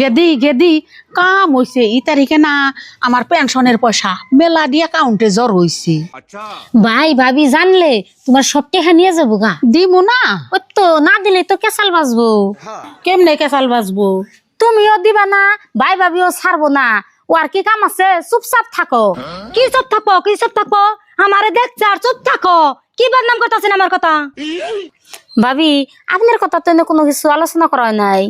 গেদি গেদি কাম হইছে ই তারিখে না আমার পেনশনের পয়সা মেলা দিয়ে অ্যাকাউন্টে জ্বর হইছে ভাই ভাবি জানলে তোমার সব টেহা নিয়ে যাব গা। দিমু না। ওই তো না দিলে তো কেসাল বাজবো। কেমনে কেসাল বাজবো? তুমিও দিবা না ভাই ভাবিও ছাড়বো না। ও আর কি কাম আছে? চুপচাপ থাকো। কি চুপ থাকব কি চুপ থাকব আমারে দেখছে আর চুপ থাকো। কি বদনাম করতেছেন আমার কথা? ভাবি আপনার কথা তো কোনো কিছু আলোচনা করা নাই।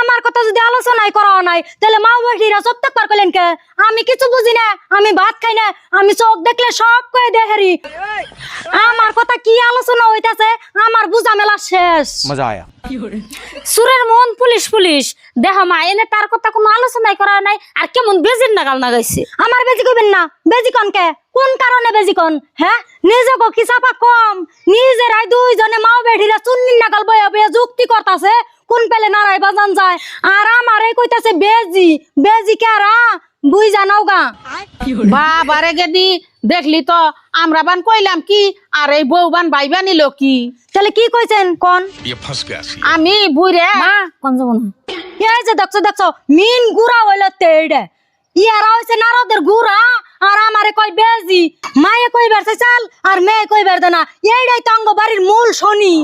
আমার কথা যদি আলোচনাই করা নাই তাহলে মা বাকিরা সব থাকবার করলেন কে? আমি কিছু বুঝি না আমি ভাত খাই না আমি চোখ দেখলে সব কয়ে দেখারি আমার কথা কি আলোচনা হইতাছে আমার বুঝা মেলা শেষ। মজা আয়া। সুরের মন পুলিশ পুলিশ। দেহ মা এনে তার কথা কোনো আলোচনাই করা নাই আর কেমন বেজির না গাল না গাইছে আমার বেজি কইবেন না বেজি কোন কে? কোন কারণে বেজি কোন? হ্যাঁ? নিজে গো কি চাপা কম নিজেরাই দুইজনে মা বেডিরা চুন্নি নাকাল বয়ে বয়ে যুক্তি করতাছে কোন পেলে নারাই বাজান যায়। আর আমার এই কইতাছে বেজি বেজি কেরা? বুই জানাও গা। বাবারে গেদি দেখলি তো আমরা বান কইলাম কি আর এই বউ বান ভাই নিল কি? তাহলে কি কইছেন কোন? ইয়ে আমি বুইরে মা কোন যাব না। এই যে দেখছ দেখছ মিন গুড়া হইল তেড়ে ইয়ারা হইছে নারদের গুড়া। আর আমারে কই বেজি, মায়ে কই বেরছে চাল আর মেয়ে কই বেরদে না এইটাই তো বাড়ির মূল শনি।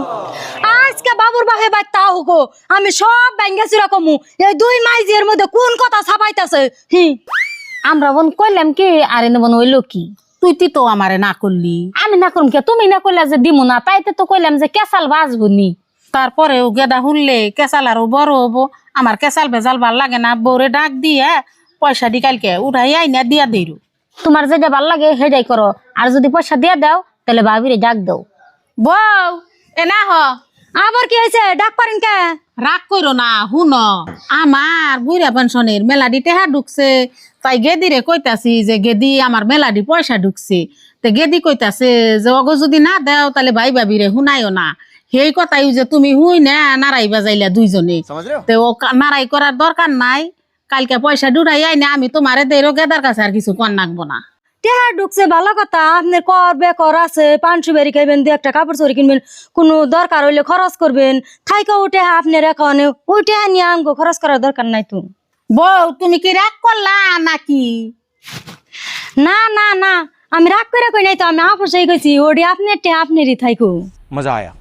আজকে বাবুর বাহে বাই তাও গো, আমি সব ব্যাঙ্গেছি রকমু এই দুই মাইজের মধ্যে কোন কথা ছাপাইতাছে হি আমরা বোন কইলাম কি, আর বোন, হইল কি? তুই তি তো আমারে না করলি। আমি না করুম কে? তুমি না কইলা যে দিমু না, তাইতে তো কইলাম যে কেসাল বাজবো নি তারপরেও গেদা শুনলে কেসাল আরও বড় হব। আমার কেসাল ভেজাল ভালো লাগে না, বউরে ডাক দিয়ে পয়সা দি কালকে উঠাই আইনা দিয়া দিরু। তোমার যেটা ভালো লাগে সেটাই করো। আর যদি পয়সা দিয়ে দাও তাহলে ভাবিরে ডাক দাও। বউ এ হ। আবার কি হয়েছে? ডাক পারেন কে? রাগ করো না হুন আমার বুড়া পেনশনের মেলাডি টেহা ঢুকছে। তাই গেদিরে কইতাছি যে গেদি আমার মেলাডি পয়সা ঢুকছে। তে গেদি কইতাছে যে অগো যদি না দেও তাহলে ভাই ভাবিরে শুনাইও না। সেই কথাই যে তুমি হুই না নারাই বাজাইলা দুইজনে। তে ও নারাই করার দরকার নাই। কালকে পয়সা ডুরাই আইনে আমি তোমার দেরো গেদার কাছে আর কিছু কর নাকবো না। টেহা ঢুকছে ভালো কথা আপনি কর বেকর আছে পানসু সুপারি খাইবেন দু একটা কাপড় চড়ি কিনবেন কোনো দরকার হইলে খরচ করবেন। খাইকে উঠে আপনি এখানে ওই টেহা নিয়ে আমগো খরচ করার দরকার নাই তুমি বউ তুমি কি রাগ করলা নাকি? না না না আমি রাগ করে কই নাই তো আমি আপসেই গেছি ওডি আপনার টেহা আপনারই থাইকো। মজা আয়া।